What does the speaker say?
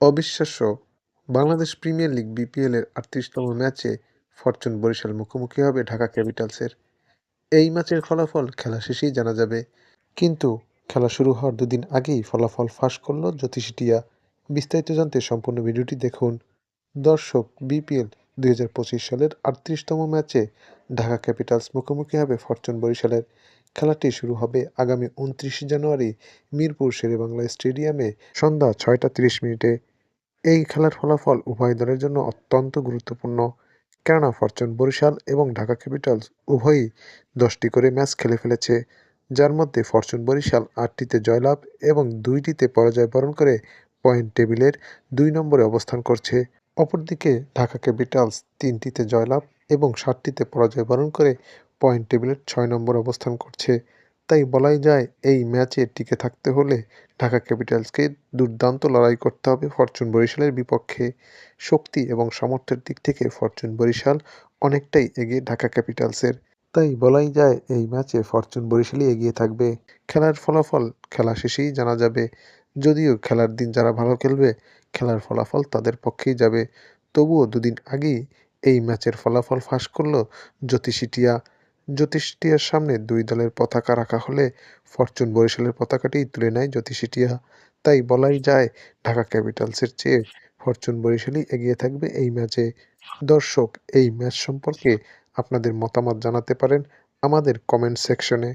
অবিশ্বাস্য, Bangladesh premier league বিপিএলের আটত্রিশতম ম্যাচে ফরচুন বরিশাল মুখোমুখি হবে ঢাকা ক্যাপিটালসের। এই ম্যাচের ফলাফল খেলা শেষেই জানা যাবে। কিন্তু খেলা শুরু হওয়ার দুদিন আগেই ফলাফল ফাঁস করল জ্যোতিষিটিয়া বিস্তারিত জানতে সম্পূর্ণ ভিডিওটি দেখুন। দর্শক বিপিএল দুই হাজার পঁচিশ সালের আটত্রিশতম ম্যাচে ঢাকা ক্যাপিটালস মুখোমুখি হবে ফরচুন বরিশালের। খেলাটি শুরু হবে আগামী উনত্রিশে জানুয়ারি মিরপুর শেরেবাংলা স্টেডিয়ামে সন্ধ্যা ছয়টা তিরিশ মিনিটে। এই খেলার ফলাফল উভয় দলের জন্য অত্যন্ত গুরুত্বপূর্ণ। কেননা ফরচুন বরিশাল এবং ঢাকা ক্যাপিটালস উভয়ই দশটি করে ম্যাচ খেলে ফেলেছে, যার মধ্যে ফরচুন বরিশাল আটটিতে জয়লাভ এবং দুইটিতে পরাজয় বরণ করে পয়েন্ট টেবিলের দুই নম্বরে অবস্থান করছে। অপরদিকে ঢাকা ক্যাপিটালস তিনটিতে জয়লাভ এবং সাতটিতে পরাজয় বরণ করে পয়েন্ট টেবিলের ছয় নম্বর অবস্থান করছে। তাই বলাই যায় এই ম্যাচে টিকে থাকতে হলে ঢাকা ক্যাপিটালসকে দুর্দান্ত লড়াই করতে হবে ফরচুন বরিশালের বিপক্ষে। শক্তি এবং সামর্থ্যের দিক থেকে ফরচুন বরিশাল অনেকটাই এগিয়ে ঢাকা ক্যাপিটালসের। তাই বলাই যায় এই ম্যাচে ফরচুন বরিশালই এগিয়ে থাকবে। খেলার ফলাফল খেলা শেষেই জানা যাবে। যদিও খেলার দিন যারা ভালো খেলবে, খেলার ফলাফল তাদের পক্ষেই যাবে। তবুও দুদিন আগেই এই ম্যাচের ফলাফল ফাঁস করল জ্যোতিষী টিয়া। জ্যোতিষী টিয়ার সামনে দুই দলের পতাকা রাখা হলে ফরচুন বরিশালের পতাকাটিই তুলে নেয় জ্যোতিষী টিয়া। তাই বলাই যায়, ঢাকা ক্যাপিটালসের চেয়ে ফরচুন বরিশালই এগিয়ে থাকবে এই ম্যাচে। দর্শক, এই ম্যাচ সম্পর্কে আপনাদের মতামত জানাতে পারেন আমাদের কমেন্ট সেকশনে।